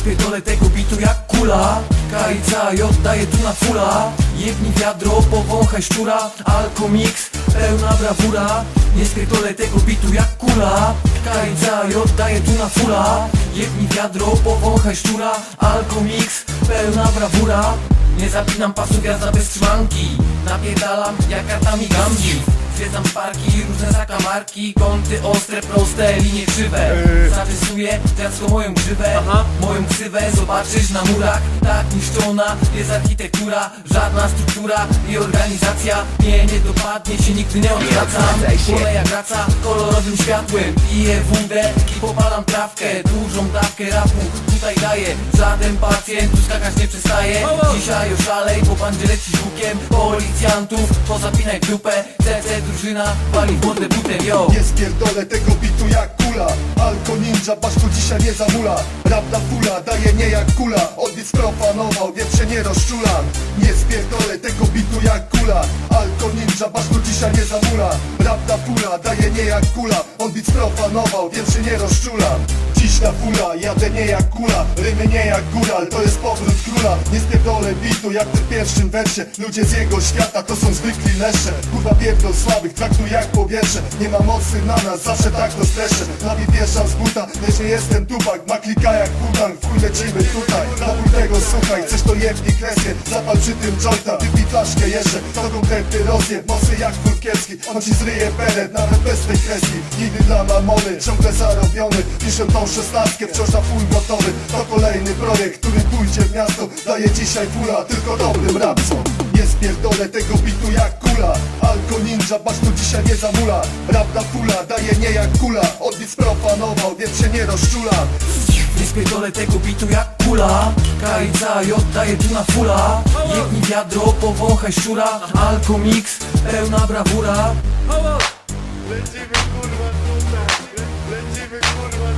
spierdolę tego bitu jak kula. Kajca i oddaję tu na fula. Jebni wiadro, powąchaj szczura. Alkomix, pełna brawura. Nie spierdolę tego bitu jak kula. Kajca i oddaję tu na fula. Jebni wiadro, powąchaj szczura. Alkomix, pełna brawura Nie zapinam pasu gwiazda bez trzymanki. Napierdalam jak kartami gambi Zwiedzam parki, różne zakamarki. Kąty ostre, proste, linie krzywe. Zarysuję dziecko moją grzywę. Moją ksywę zobaczysz na murach. Tak niszczona jest architektura. Żadna struktura i organizacja Mnie nie dopadnie się, nigdy nie odwracam Wolę jak kolorowym światłem. Piję wódę i popalam trawkę. Dużą dawkę rapu tutaj daję Żaden pacjent tu skakać nie przestaje. Dzisiaj oszalej, bo bandzie leci z łukiem Policjantów. Pozapinaj dupę. CC drużyna wali w mordę butem, yo. Nie spierdolę tego bitu jak kula. Alko ninja, baszku dzisiaj nie zamula. Rap na fula, daje nie jak kula. Odbić sprofanował, więc się nie rozczulam Nie spierdolę tego bitu jak kula. Alko ninja, baszku dzisiaj nie zamula. Rap na fula, daje nie jak kula. Odbić sprofanował, więc się nie rozczulam Dziś na fula, jadę nie jak kula. Rymy nie jak góral, to jest powrót króla. Nie spierdolę bitu jak w pierwszym wersie Ludzie z jego świata to są zwykli lesze. Kurwa pierdol słabych, traktuj jak powietrze. Nie ma mocy na nas, zawsze tak to streszę. Nawi wjeżdżam z buta, lecz nie jestem tupak. Ma klika jak hudan, w chuj lecimy tutaj. Napój tego słuchaj, chcesz to jebni kreskę Zapal przy tym jointa, wypij flaszkę jeszcze To konkretny rozjeb, mocy jak wulkielski On ci zryje peret, nawet bez tej kreski Nigdy dla mamony, ciągle zarobiony. Piszę tą szesnastkę, wciąż na full gotowy. To kolejny projekt, który pójdzie w miasto. Daje dzisiaj fula, tylko dobrym rapcom Nie spierdolę tego bitu jak kula. Alko ninja, basz tu dzisiaj nie zamula. Rap na fula, daje nie jak kula. Odbić sprofanował, więc się nie rozczulam Nie spierdolę tego bitu jak kula Kajdza i oddaję tu na fula. Jedni wiadro, powąchaj szczura. Alkomix, pełna brawura. Lecimy kurwa tutaj. Lecimy kurwa.